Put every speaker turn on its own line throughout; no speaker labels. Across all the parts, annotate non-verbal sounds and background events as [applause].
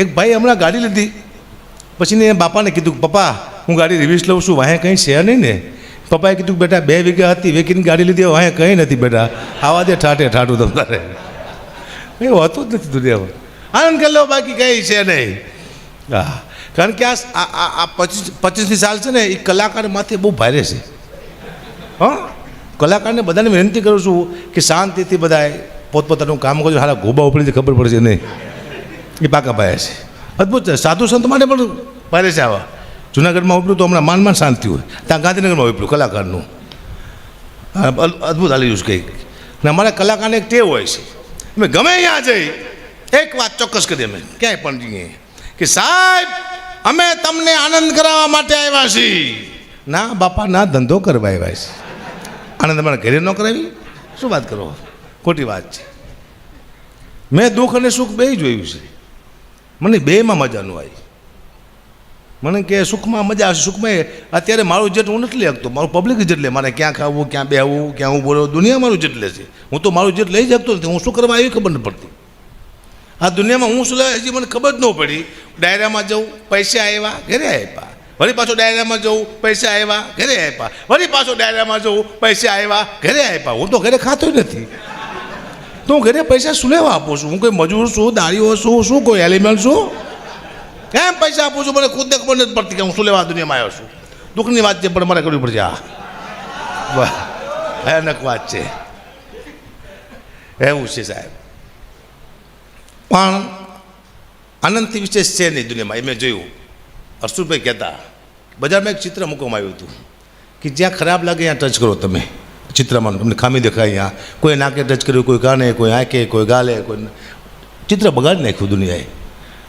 એક ભાઈ હમણાં ગાડી લીધી. પછી ને બાપાને કીધું, પપ્પા, હું ગાડી રિવિઝ લઉં છું, વાંહે કંઈ છે નહીં ને? પપ્પાએ કીધું, બેટા, બે વીઘા હતી, વેકીને ગાડી લીધી વાંહે કંઈ નથી બેટા. આવા દે ઠાટે ઠાઠું તમારે. એવું હતું જ નથી દુનિયામાં. આનંદ કરી લો, બાકી કંઈ છે નહીં. હા. કારણ કે આ આ- પચીસ પચીસની સાલ છે ને, એ કલાકારમાંથી બહુ ભારે છે. હા? કલાકારને બધાને વિનંતી કરું છું કે શાંતિથી બધાએ પોતપોતાનું કામ કરજો. હારા ગોબા ઉપરથી ખબર પડશે નહીં. એ પાકા પાયા છે. અદ્ભુત છે. સાધુ સંત માટે પણ ભારે છે આવા. જુનાગઢમાં ઉપલું તો હમણાં માન માન શાંતિ હોય. ત્યાં ગાંધીનગરમાં ઉપલું, કલાકારનું. અદ્ભુત હાલી ગયું છે કંઈક. ને અમારા કલાકારને એક ટેવ હોય છે. અમે ગમે ત્યાં જઈ, એક વાત ચોક્કસ કરીએ અમે. ક્યાંય પણ જઈએ. કે સાહેબ, અમે તમને આનંદ કરાવવા માટે આવ્યા છીએ. ના, બાપા, ના, ધંધો કરવા આવ્યા છે. આનંદ અમારા ઘરે ન કરાવી. શું વાત કરો? ખોટી વાત છે. મેં દુઃખ અને સુખ બે જોયું છે. મને બેમાં મજાનું આવી. મને કે સુખમાં મજા આવશે. સુખમાં અત્યારે મારું જેટ હું નથી લેતો. મારું પબ્લિક જેટ લે. મારે ક્યાં ખાવું, ક્યાં બેહવું, ક્યાં હું બોલવું, દુનિયા મારું જેટ લે છે. હું તો મારું જેટ લઈ શકતો નથી. હું શું કરવા આવી ખબર નથી પડતી. આ દુનિયામાં હું શું લેવા હજી મને ખબર જ ન પડી. ડાયરામાં જવું પૈસા આવ્યા ઘરે આપ્યા વળી પાછો ડાયરામાં જવું પૈસા આવ્યા ઘરે આપ્યા વળી પાછો ડાયરામાં જવું પૈસા આવ્યા ઘરે આપ્યા હું તો ઘરે ખાતો નથી. તો હું ઘરે પૈસા શું લેવા આપું છું? હું કોઈ મજૂર છું દાળીઓ છું, શું કોઈ એલિમેન્ટ છું? કેમ પૈસા આપું છું? મને ખુદને ખબર નથી પડતી કે હું શું લેવા દુનિયામાં આવ્યો છું. દુઃખની વાત છે, પણ મારે કરવી પડશે આ વાહ, ભયાનક વાત છે. એવું છે સાહેબ. પણ આનંદથી વિશેષ છે નહીં દુનિયામાં. એ મેં જોયું. હર્ષુભાઈ કહેતા, બજારમાં એક ચિત્ર મૂકવામાં આવ્યું હતું કે જ્યાં ખરાબ લાગે ત્યાં ટચ કરો તમે. ચિત્રમાં તમને ખામી દેખાય અહીંયા. કોઈ નાકે ટચ કર્યું, કોઈ કાને, કોઈ આંખે, કોઈ ગાલે, કોઈ ચિત્ર બગાડી નાખ્યું દુનિયાએ.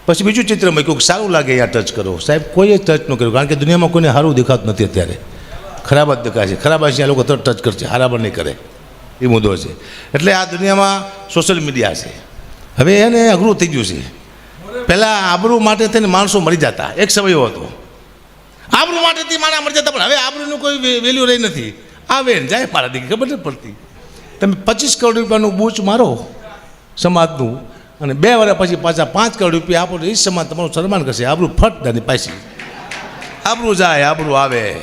પછી બીજું ચિત્ર મૂક્યું સારું લાગે અહીંયા ટચ કરો. સાહેબ, કોઈએ ટચ ન કર્યું, કારણ કે દુનિયામાં કોઈને સારું દેખાતું નથી અત્યારે. ખરાબ જ દેખાય છે. ખરાબ હશે લોકો તરત ટચ કરશે હારાબર નહીં કરે. એ મુદ્દો છે. એટલે આ દુનિયામાં સોશિયલ મીડિયા છે. હવે એને અઘરું થઈ ગયું છે. પહેલાં આબરૂ માટે થઈને માણસો મરી જતા. એક સમય હતો. આબરૂ માટેથી માણા મરી જતા, પણ હવે આબરૂનું કોઈ વેલ્યુ રહી નથી. આવે ને જાય મારા દીકરી, ખબર નથી પડતી. તમે પચીસ કરોડ રૂપિયાનું બૂચ મારો સમાજનું અને બે વર્ષ પછી પાછા પાંચ કરોડ રૂપિયા આપો તો એ સમાજ તમારું સન્માન કરશે. આબરું ફટ દાની પાછી. આબરું જાય, આબરું આવે.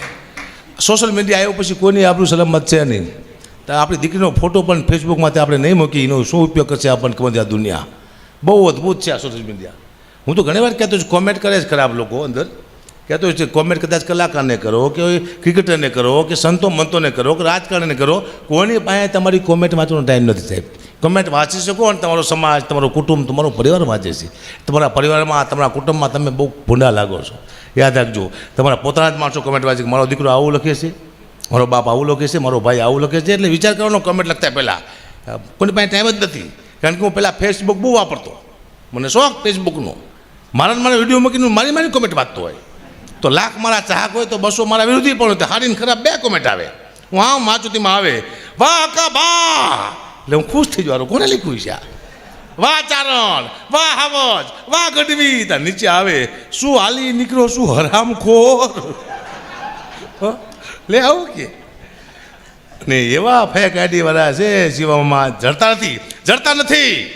સોશિયલ મીડિયા આવ્યો પછી કોઈની આબરું સલામત છે નહીં. તો આપણી દીકરીનો ફોટો પણ ફેસબુકમાંથી આપણે નહીં મૂકી એનો શું ઉપયોગ કરશે આપણને ખબર આ દુનિયા. બહુ અદ્ભુત છે આ સોશિયલ મીડિયા. હું તો ઘણી વાર કહેતો છું કોમેન્ટ કરે જ ખરાબ લોકો અંદર. કહેતો છે, કોમેન્ટ કદાચ કલાકારને કરો કે ક્રિકેટરને કરો કે સંતો મંતોને કરો કે રાજકારણને કરો કોઈની પાસે તમારી કોમેન્ટ વાંચવાનો ટાઈમ નથી સાહેબ. કોમેન્ટ વાંચી શકો અને તમારો સમાજ, તમારો કુટુંબ, તમારો પરિવાર વાંચે છે. તમારા પરિવારમાં, તમારા કુટુંબમાં તમે બહુ ભૂંડા લાગો છો. યાદ રાખજો, તમારા પોતાના જ માણસો કોમેન્ટ વાંચે કે મારો દીકરો આવું લખે છે, મારો બાપ આવું લખે છે, મારો ભાઈ આવું લખે છે, એટલે વિચાર કરવાનો કોમેન્ટ લખતા પહેલાં. કોની પાસે ટાઈમ જ નથી. કારણ કે હું પહેલાં ફેસબુક બહુ વાપરતો. મને શોખ ફેસબુકનો મારા મારા વીડિયો મૂકીને મારી મારી કોમેન્ટ વાંચતો હોય. તો લાખ મારા ચાહક હોય તો બસો મારા વિરોધી પણ હોય હારીને ખરાબ બે કોમેન્ટ આવે. હું વાંચું આવે. વાહ કા બા એટલે હું ખુશ થઈ જવાનું. કોને લખ્યું છે વાહ ચારણ, વાહ હાવજ, વાહ ગઢવી ત્યાં નીચે આવે, શું હાલી નીકળો, શું હરામખોર? લે આવું કે. ને એવા ફેક આઈડીવાળા છે જીવામાં જડતા નથી જડતા નથી.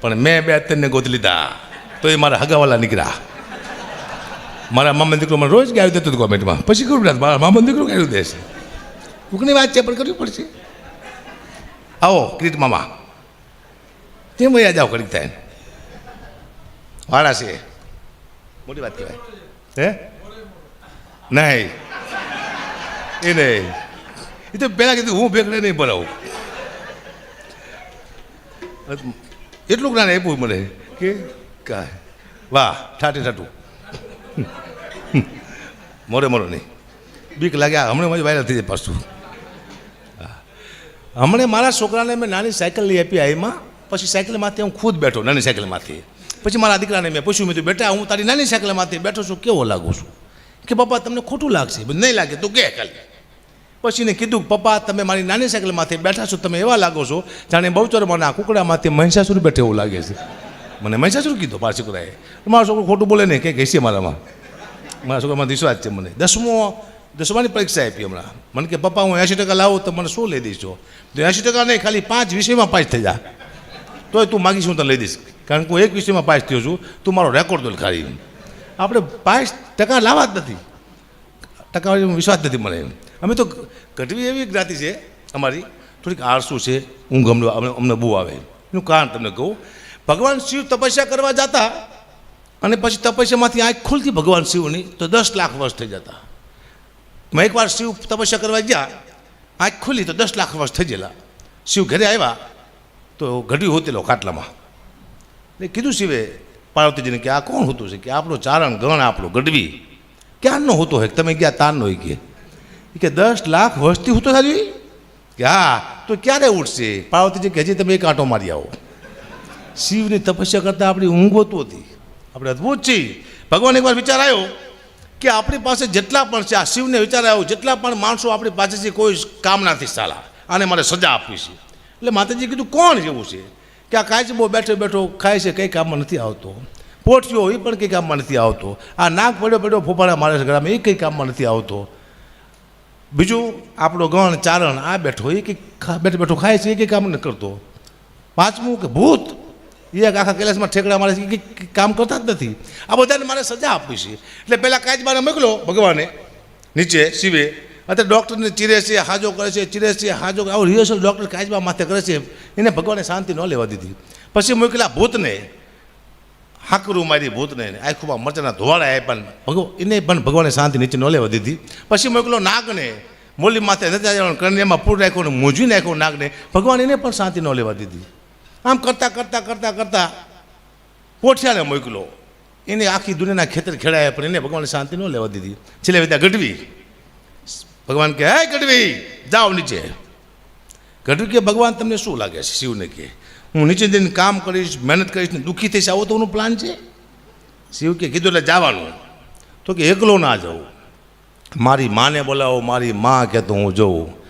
પણ મેં બે અત્યારને ગોત લીધા. તો એ મારા હગાવાલા નીકળ્યા. મારા મામા દીકરો મને રોજ ગાયું દેતો હતો કોમેન્ટમાં પછી કરું ના મારા મામા દીકરો ગાયું દેશે. દુઃખની વાત છે પણ કરવી પડશે. આવો ક્રિટ મામા. તે વયા જાઓ કરી થાય. વાળા છે. મોટી વાત કહેવાય. હે? નહીં. એ નહીં. એ તો પહેલાં કીધું, હું ભેગડે નહીં ભરાવું એટલું જ્ઞાન આપ્યું મને કે કાંઈ. વાહ, ઠાઠે ઠાઠું. [laughs] મોરે મોરો નહીં. બીક લાગ્યા હમણાં મજા વાયરલ થઈ જાય પાછું. હમણાં મારા છોકરાને મેં નાની સાયકલ લઈ આપી આઈમાં, પછી સાયકલમાંથી હું ખુદ બેઠો, નાની સાયકલમાંથી. પછી મારા દીકરાને મેં પૂછ્યું, મેં બેટા, હું તારી નાની સાયકલમાંથી બેઠો છું, કેવો લાગુ છું? કે, પપ્પા, તમને ખોટું લાગશે. નહીં લાગે, તો કે ખાલી. પછી એને કીધું, પપ્પા, તમે મારી નાની સાયકલમાંથી બેઠા છો, તમે એવા લાગો છો જાણે બહુચરમાંના કુકડામાંથી મહિષાસુર બેઠે એવું લાગે છે. મને મહિષાસુર કીધું, મારા છોકરાએ. મારો છોકરો ખોટું બોલે નહીં, કંઈક હશે મારામાં. મારા છોકરામાં વિશ્વાસ છે મને. દસમો, દસમાની પરીક્ષા આપી હમણાં. મને કે, પપ્પા, હું એંશી ટકા લાવું તો મને શું લઈ દઈશો? તો એંશી ટકા નહીં, ખાલી પાંચ વિષયમાં પાસ થઈ જા. તોય તું માગીશ, હું તને લઈ દઈશ. કારણ કે હું એક વિષયમાં પાસ થયો છું, તું મારો રેકોર્ડ દોલ ખાલી. આપણે પાસ ટકા લાવવા જ નથી. ટકા વિશ્વાસ નથી મને અમે તો ઘટવી એવી જ્ઞાતિ છે અમારી. થોડીક આળસુ છે, ઊંઘ અમને- અમને બહુ આવે. એનું કારણ તમને કહું. ભગવાન શિવ તપસ્યા કરવા જતા અને પછી તપસ્યામાંથી આંખ ખુલતી ભગવાન શિવની, તો દસ લાખ વર્ષ થઈ જતા. મેં એકવાર શિવ તપસ્યા કરવા ગયા, આંખ ખુલી તો દસ લાખ વર્ષ થઈ ગયેલા. શિવ ઘરે આવ્યા, તો ઘડી હોતેલો ખાટલામાં. એટલે કીધું શિવે પાર્વતીજીને કે આ કોણ હોતું છે? કે આપણો ચારણ ગણ આપણો ગઢવી. ક્યારનો હોતો હોય? તમે ગયા તારનો હોય કે. કે દસ લાખ વર્ષથી હોતો થાય કે હા, તો ક્યારે ઉઠશે પાર્વતીજી કે હજી તમે એક આંટો મારી આવો. શિવની તપસ્યા કરતાં આપણી ઊંઘ હોતું હતી. આપણે અદ્ભુત છીએ. ભગવાન એકવાર વિચાર આવ્યો કે આપણી પાસે જેટલા પણ છે, આ શિવને વિચાર આવ્યો, જેટલા પણ માણસો આપણી પાસે છે, કોઈ કામ નથી સાલા. આને મારે સજા આપવી છે. એટલે માતાજી કીધું, કોણ જેવું છે? કે આ કાચબો બેઠો બેઠો ખાય છે, કંઈ કામમાં નથી આવતો. પોઠિયો એ પણ કંઈ કામમાં નથી આવતો. આ નાક પડ્યો પડ્યો ફોફાડા મારે છે ગળામાં, એ કંઈ કામમાં નથી આવતો. બીજું, આપણો ગણ ચારણ આ બેઠો એ કંઈક બેઠો બેઠો ખાય છે, એ કંઈ કામ નથી કરતો. પાંચમું કે ભૂત એ આખા કૈલાસમાં ઠેકડા મારે છે કામ કરતા જ નથી. આ બધાને મારે સજા આપવી છે. એટલે પહેલાં કાચબાને મોકલો ભગવાને. નીચે, શિવે. અત્યારે ડૉક્ટરને ચીરે છે, હાજો કરે છે, ચીરે છે, હાજો આવું રિહર્સલ ડૉક્ટર કાચબા માથે કરે છે. એને ભગવાને શાંતિ ન લેવા દીધી. પછી મોકલા ભૂતને. હાકરું મારી ભૂતને. આખુમાં મરચાના ધોવાડા આપ્યા ભગવાન ભગવ એને પણ ભગવાને શાંતિ નીચે ન લેવા દીધી. પછી મોકલો નાગને. મોલી માથે નતા આવ્યો કરણીમાં પૂર રાખ્યો ને મૂંઝવી નાખ્યો નાગને. ભગવાન એને પણ શાંતિ ન લેવા દીધી. આમ કરતાં કરતાં કરતાં કરતાં પોઠિયાને મોકલો. એને આખી દુનિયાના ખેતર ખેડાયા પણ એને ભગવાને શાંતિ ન લેવા દીધી. છેલ્લે વિદ્યા ગઢવી. ભગવાન કહે, હે ગઢવી, જાઓ નીચે. ગઢવી કે ભગવાન, તમને શું લાગે છે? શિવને કે હું નીચે જઈને કામ કરીશ, મહેનત કરીશ ને દુઃખી થઈશ, આવો તો પ્લાન છે. શિવ કે કીધું એટલે જવાનું. તો કે, એકલો ના જવું મારી માને બોલાવો, મારી મા કે તો હું જોઉં.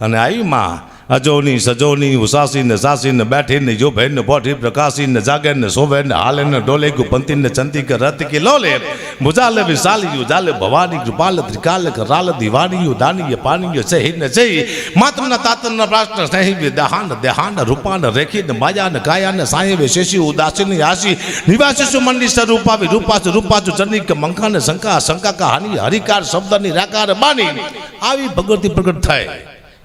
અને આવી માં અજોની, સજોની, ઉસાસીને, સાસીને, બેઠીને જો ભેનને પોઠી પ્રકાશીને, જાગેને, શોભેને, હાલેને ડોલે ગુ પંતીને ચંતી કે રત કે લોલે. મુજાલે વિશાલિયું, જાલે ભવાની કૃપાલ ત્રિકાલ, કરાલ, દિવાનીયું, દાનીય, પાનીય, સહીને જઈ માતમના તાતનના પ્રાશ્ન સ્નેહી દહાન, દેહાન, રૂપાન, રેખીને, માયાને, કાયાને સાયવે શેષી, ઉદાસીની આશી નિવાસીસુ મંડી સ્વરૂપાવી રૂપાસુ રૂપાસુ, ચંડિક મંકાને શંકા શંકા હાની, હરિકાર, શબ્દની રાકાર, બાની. આવી ભગવતી પ્રગટ થાય.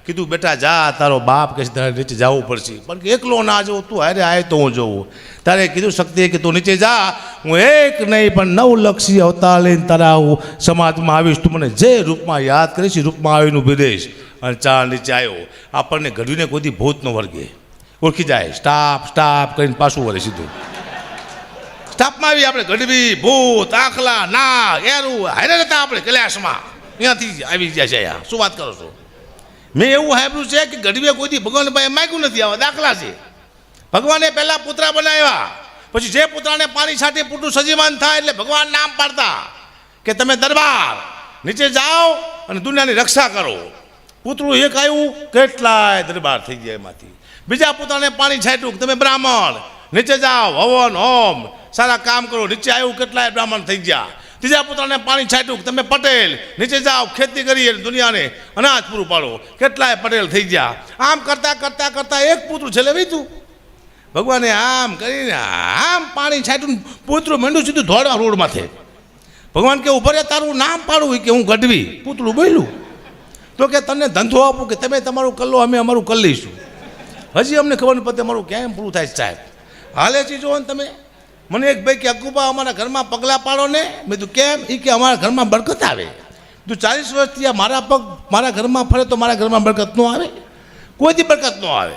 કીધું, બેટા, જા, તારો બાપ કે તારે નીચે જવું પડશે. પણ એકલો ના જવું તું અરે આય તો હું જોઉં. તારે કીધું, શક્તિ કે તું નીચે જા, હું એક નહીં, પણ નવ લક્ષી અવતાર લઈને તારા હું સમાજમાં આવીશ. તું મને જે રૂપમાં યાદ કરીશ રૂપમાં આવીને ઊભી રહીશ. અને ચા નીચે આવ્યો આપણને ઘડીને કોઈ ભૂતનો વર્ગે. ઓળખી જાય. સ્ટાફ સ્ટાફ કરીને પાછું વળે સીધું. સ્ટાફમાં આવી આપણે, ગઢવી, ભૂત, આખલા ના એરું, હારે હતા આપણે કૈલાસમાં. ત્યાંથી આવી ગયા છે શું વાત કરો છો? મેં એવું સાંભળ્યું છે કે ગઢવીએ કોઈથી ભગવાન પાસે માગ્યું નથી, આવા દાખલા છે. ભગવાને પહેલાં પુતરા બનાવ્યા, પછી જે પુત્રાને પાણી છાંટી પૂટું સજીવાન થાય એટલે ભગવાન નામ પાડતા કે તમે દરબાર નીચે જાઓ અને દુનિયાની રક્ષા કરો. પુતળું એક આવ્યું, કેટલાય દરબાર થઈ ગયા એમાંથી. બીજા પુત્રને પાણી છાંટ્યું તમે બ્રાહ્મણ, નીચે જાઓ, હવન, હોમ, સારા કામ કરો, નીચે આવ્યું, કેટલાય બ્રાહ્મણ થઈ ગયા. ત્રીજા પુત્રને પાણી છાંટ્યું તમે પટેલ, નીચે જાઓ, ખેતી કરીએ, દુનિયાને અનાજ પૂરું પાડો. કેટલાય પટેલ થઈ ગયા. આમ કરતાં કરતાં કરતાં એક પુત્ર છેલ્લે વીતું ભગવાને આમ કરીને, આમ પાણી છાંટ્યું પુત્રું મંડ્યું સીધું ધોળા રોડ માથે ભગવાન કે ઉભરે તારું નામ પાડવું કે, હું ગઢવી. પૂતળું બોલ્યું. તો કે, તને ધંધો આપું કે તમે તમારું કલ્લો, અમે અમારું કરી લઈશું હજી અમને ખબર નથી પડતી, અમારું કેમ પૂરું થાય સાહેબ. હાલે ને તમે. મને એક ભાઈ કે, અકુબા, અમારા ઘરમાં પગલાં પાડો ને. મેં કીધું, કેમ? એ કે, અમારા ઘરમાં બરકત આવે. તું ચાલીસ વર્ષથી આ મારા પગ મારા ઘરમાં ફરે તો મારા ઘરમાં બરકત ન આવે? કોઈથી બરકત ન આવે?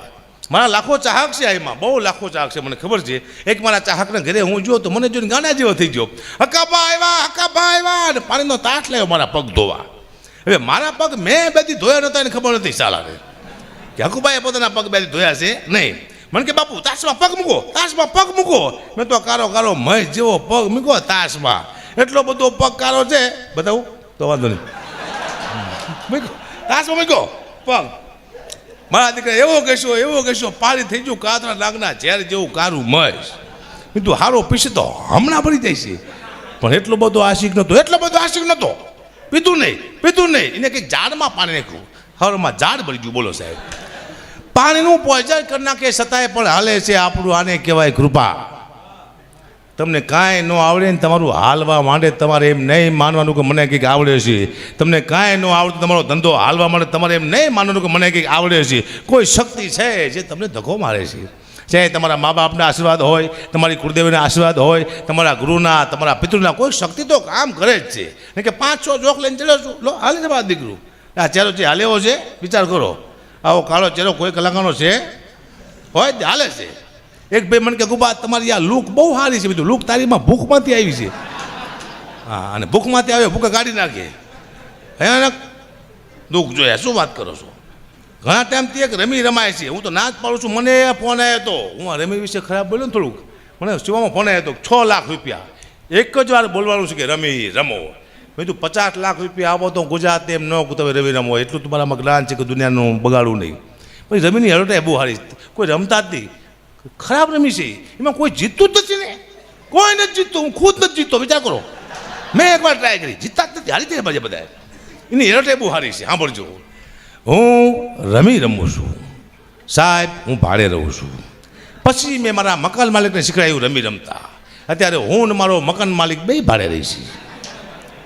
મારા લાખો ચાહક છે એમાં, બહુ લાખો ચાહક છે, મને ખબર છે. એક મારા ચાહકના ઘરે હું જોયો તો મને જોઈને ગાના જેવો થઈ ગયો. હકાબા આવ્યા હકાબા આવ્યા અને પાણીનો તાટ લાવ્યો મારા પગ ધોવા. હવે મારા પગ મેં બેથી ધોયા નહોતા, એને ખબર નથી સાલાને. કે હકુભાઈએ પોતાના પગ બેથી ધોયા છે? નહીં. મને કે, બાપુ, તાસમાં પગ મૂકો, તાસમાં પગ મૂકો. મેં તો કારો કારો મય જેવો પગ મૂકો તાસમાં. એટલો બધો પગ કારો છે, બતાવું? તો વાંધો નહીં. તાસમાં મૂકો પગ. મારા દીકરા એવો કહેશો એવો કહેશો, પાળી થઈ ગયું કાતરા નાગના ઝેર જેવું કારું મય કીધું, હારો પીશે તો હમણાં ભરી જાય છે પણ એટલો બધો આશિક નહોતો, એટલો બધો આશિક નહોતો. પીધું નહીં પીધું નહીં. એને કંઈક ઝાડમાં પાણી નાખ્યું. હવામાં ઝાડ ભરી ગયું, બોલો સાહેબ. પાણીનું પોઈઝન કરી નાખે છતાંય પણ હાલે છે આપણું, આને કહેવાય કૃપા. તમને કાંઈ ન આવડે ને તમારું હાલવા માંડે, તમારે એમ નહીં માનવાનું કે મને કંઈક આવડે છે. તમને કાંઈ ન આવડે તમારો ધંધો હાલવા માંડે, તમારે એમ નહીં માનવાનું કે મને કંઈક આવડે છે. કોઈ શક્તિ છે જે તમને ધક્કો મારે છે? ચાહે તમારા મા બાપના આશીર્વાદ હોય, તમારી કુળદેવીના આશીર્વાદ હોય, તમારા ગુરુના, તમારા પિતૃના, કોઈ શક્તિ તો કામ કરે જ છે. કે પાંચ છ જોખ લઈને ચડ્યો છું, લો, હાલે છે દીકરું. આ ચાલો જે હાલેવો છે, વિચાર કરો. આવો કાળો ચહેરો કોઈ કલાકારનો છે? હોય હાલે છે. એક ભાઈ મને કે ગુબા, તમારી આ લુક બહુ સારી છે. બીજું લુક તારીમાં ભૂખમાંથી આવી છે. હા, અને ભૂખમાંથી આવે ભૂખે કાઢી નાખે. ભયાનક દુઃખ જોયા. શું વાત કરો છો? ઘણા ટાઈમથી એક રમી રમાય છે. હું તો ના જ પાડું છું. મને ફોન આવ્યો હતો હું આ રમી વિશે ખરાબ બોલ્યો ને થોડુંક. મને શિવામાં ફોન આવ્યો હતો છ લાખ રૂપિયા. એક જ વાર બોલવાનું છે કે રમી, રમો. મેં તું પચાસ લાખ રૂપિયા આપો તો ગુજરાત એમ ન તમે રમી રમો એટલું તમારામાં જ્ઞાન છે કે દુનિયાનું બગાડવું નહીં. પછી રમીની હરોટા બહુ સારી કોઈ રમતા જ નહીં. ખરાબ રમી છે. એમાં કોઈ જીતતું જ નથી ને. કોઈ નથી જીતતું. હું ખુદ નથી જીતતો. વિચાર કરો. મેં એકવાર ટ્રાય કરી. જીતતા જ નથી. હારી થઈ બધા બધા એની હેરોટાઈ બહુ સારી છે. સાંભળજો. હું રમી રમું છું. સાહેબ, હું ભાડે રહું છું. પછી મેં મારા મકાન માલિકને શીખવાડ્યું રમી રમતા. અત્યારે હું ને મારો મકાન માલિક બે ભાડે રહી છે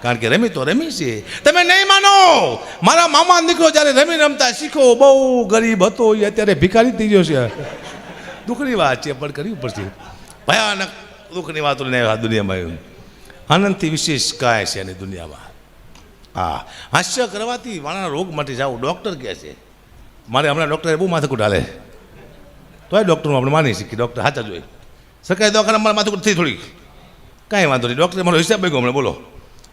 કારણ કે રમી તો રમી છે. તમે નહીં માનો. મારા મામા દીકરો જ્યારે રમી રમતા શીખો, બહુ ગરીબ હતો એ અત્યારે ભિખારી થઈ ગયો છે. દુઃખની વાત છે, પણ કરવી પડશે. ભયાનક દુઃખની વાતો લઈને આ દુનિયામાં આનંદથી વિશેષ કાંઈ છે એની દુનિયામાં. હા, હાસ્ય કરવાથી વાળાના રોગ માટે જાવ ડૉક્ટર કહે છે. મારે હમણાં ડૉક્ટરે બહુ માથાકૂટ હાલે. એ ડૉક્ટરનું આપણે માની શકીએ ડૉક્ટર હાચા જોઈએ સરકારી દવાખાના મારા માથાકૂટ થઈ થોડી. કાંઈ વાંધો નહીં, ડૉક્ટરે મારો હિસાબ ગયો હમણાં, બોલો.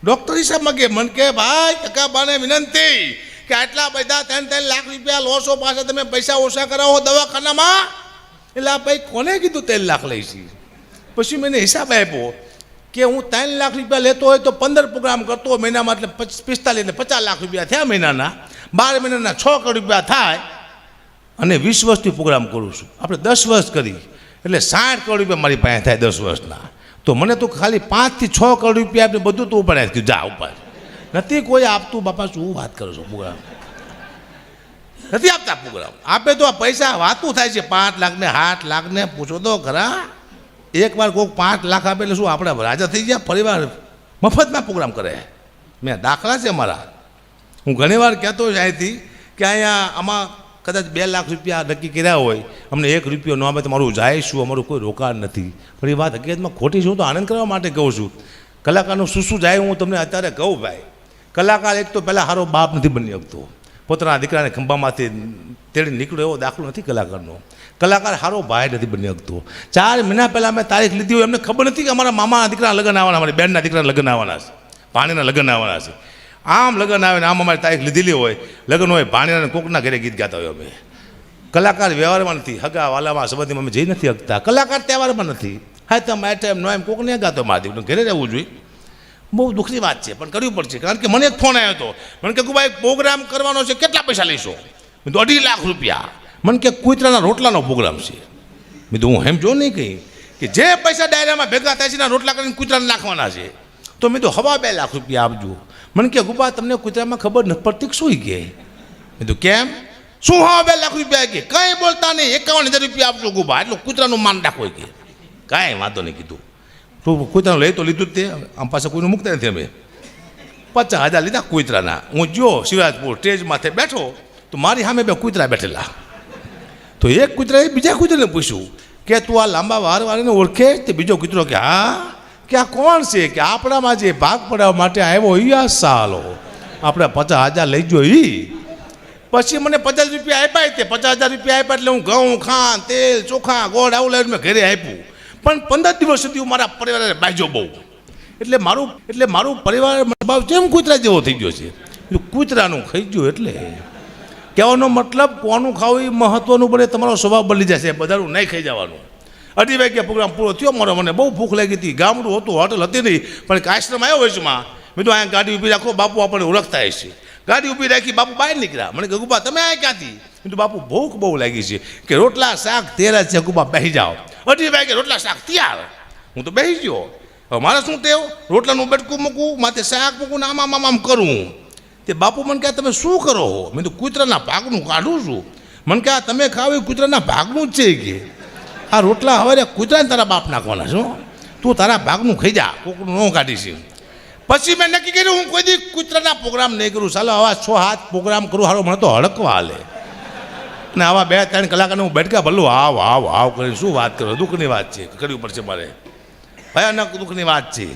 ડૉક્ટર હિસાબ કે, મન કે, ભાઈ ટકાબાને વિનંતી કે આટલા બધા ત્રણ ત્રણ લાખ રૂપિયા લોસો પાસે તમે પૈસા ઓછા કરાવો દવાખાનામાં. એટલે આ ભાઈ કોને કીધું ત્રણ લાખ લઈશી? પછી મેં હિસાબ આપ્યો કે હું ત્રણ લાખ રૂપિયા લેતો હોય તો પંદર પ્રોગ્રામ કરતો હોય મહિનામાં, એટલે પિસ્તાલીસ એટલે પચાસ લાખ રૂપિયા થયા મહિનાના. બાર મહિનાના છ કરોડ રૂપિયા થાય અને વીસ વર્ષથી પ્રોગ્રામ કરું છું. આપણે દસ વર્ષ કરી. એટલે સાઠ કરોડ રૂપિયા મારી પાસે થાય દસ વર્ષના. તો મને તો ખાલી પાંચથી છ કરોડ રૂપિયા આપીને બધું તું ઉપાડ્યા કીધું, જા ઉપર નથી કોઈ આપતું, બાપા, શું વાત કરો છો પ્રોગ્રામ? નથી આપતા પ્રોગ્રામ. આપે તો આ પૈસા વાતું થાય છે. પાંચ લાખને સાત આઠ લાખ પૂછો તો ખરા. એકવાર કોઈક પાંચ લાખ આપે એટલે શું આપણે રાજા થઈ ગયા? પરિવાર મફતમાં પ્રોગ્રામ કરે. મેં દાખલા છે મારા. હું ઘણીવાર કહેતો જ અહીંથી કે અહીંયા આમાં કદાચ બે લાખ રૂપિયા નક્કી કર્યા હોય, અમને એક રૂપિયો ન અમે તો મારું જાય શું? અમારું કોઈ રોકાણ નથી. પણ એ વાત હકીકતમાં ખોટી છું તો આનંદ કરવા માટે કહું છું. કલાકારનું શું શું જાય હું તમને અત્યારે કહું ભાઈ. કલાકાર એક તો પહેલાં સારો બાપ નથી બની શકતો. પોતાના દીકરાને ખંભામાંથી તેડી નીકળ્યો એવો દાખલો નથી કલાકારનો. કલાકાર સારો ભાઈ નથી બની શકતો. ચાર મહિના પહેલાં મેં તારીખ લીધી હોય એમને ખબર નથી કે અમારા મામાના દીકરા લગ્ન આવવાના, અમારી બેનના દીકરા લગ્ન આવવાના છે પાણીના લગ્ન આવવાના છે. આમ લગ્ન આવે ને આમ અમારી તારીખ લીધેલી હોય, લગ્ન હોય ભાણીના કોકના ઘરે ગીત ગાતા હોય અમે. કલાકાર વ્યવહારમાં નથી, હગા વાલામાં સંબંધીમાં અમે જઈ નથી હકતા કલાકાર તહેવારમાં નથી. હા તો મારે ટાઈમ નો એમ કોકને ગાતો મહાદેવને ઘરે રહેવું જોઈએ. બહુ દુઃખની વાત છે, પણ કરવી પડશે. કારણ કે મને એક ફોન આવ્યો હતો મને કે ભાઈ પ્રોગ્રામ કરવાનો છે, કેટલા પૈસા લઈશો મેં તો અઢી લાખ રૂપિયા. મને કે, કુતરાના રોટલાનો પ્રોગ્રામ છે. મેં તો હું એમ જો નહીં કહી કે જે પૈસા ડાયરામાં ભેગા થાય છે રોટલા કરીને કુતરાને નાખવાના છે. તો મેં તો હવા બે લાખ રૂપિયા આપજો. મને કે, ગુબા, તમને કૂતરામાં ખબર નથી પડતી શું કે તો કેમ? શું હા, બે લાખ રૂપિયા કે કંઈ બોલતા નહીં. એકાવન હજાર રૂપિયા આપજો, ગુબા. એટલું કૂતરાનું માન રાખો કે કાંઈ વાંધો નહીં કીધું. તું કૂતરાનું લઈ તો લીધું જ તે. આમ પાસે કોઈનું મૂકતા નથી અમે. પચાસ હજાર લીધા કૂતરાના. હું જો શિવરાજપુર સ્ટેજ માથે બેઠો, તો મારી સામે બે કૂતરા બેઠેલા. તો એક કૂતરાએ બીજા કૂતરાને પૂછ્યું કે, તું આ લાંબા વાર વાળાને ઓળખે? તે બીજો કૂતરો કે, હા. કે આ કોણ છે? કે આપણામાં જે ભાગ પડાવવા માટે આવ્યો એ આ સાલો. આપણે પચાસ હજાર લઈ ગયો એ પછી મને પચાસ રૂપિયા આપ્યા તે પચાસ હજાર રૂપિયા આપ્યા એટલે હું ઘઉં, ખાંડ, તેલ, ચોખા, ગોળ, આવું લાવીને મેં ઘરે આપ્યું. પણ પંદર દિવસ સુધી હું મારા પરિવારને બાજો બહુ. એટલે મારું એટલે મારું પરિવાર ભાવ જેમ કૂતરા જેવો થઈ ગયો છે. કૂતરાનું ખાઈ ગયું એટલે. કહેવાનો મતલબ કોનું ખાવું એ મહત્વનું પડે તમારો સ્વભાવ બદલી જશે, બધાનું નહીં ખાઈ જવાનું. અઢી વાગ્યા પ્રોગ્રામ પૂરો થયો મારો, મને બહુ ભૂખ લાગી હતી. ગામડું હતું હોટલ હતી નહીં, પણ આશ્રમ આવ્યો વચમાં. મેં તો અહીંયા ગાડી ઊભી રાખો, બાપુ આપણને ઓળખતા હશે ગાડી ઊભી રાખી, બાપુ બહાર નીકળ્યા. મને કે ગુબા તમે આ ક્યાંથી? મેં તો બાપુ, ભૂખ બહુ લાગી છે કે રોટલા, શાક તેરા છે. ગુબા બેસી જાઓ. અઢી વાગે રોટલા, શાક તૈયાર. હું તો બેસી ગયો. હવે મારે શું ટેવ? રોટલાનું બેટકું મૂકું માથે શાક મૂકું ને આમ આમ આમ કરું. તે બાપુ મને કહે, તમે શું કરો હો? મેં તો કૂતરાના ભાગનું કાઢું છું. મને કહે તમે ખાવ એ કૂતરાના ભાગનું જ છે કે. આ રોટલા હવે કૂતરાને તારા બાપ નાખવાના છો તું તારા ભાગનું ખાઈ જા, કોકનું ન કાઢીશ પછી મેં નક્કી કર્યું, હું કોઈ દી કૂતરાના પ્રોગ્રામ નહીં કરું. ચાલો, આવા છ હાથ પ્રોગ્રામ કરું હારો મને તો હડકવા હાલે. ને આવા બે ત્રણ કલાકને હું બેઠકા ભલું આવ આવ આવ કરીને શું વાત કરો? દુઃખની વાત છે કરવી પડશે મારે. ભયાનક દુઃખની વાત છે.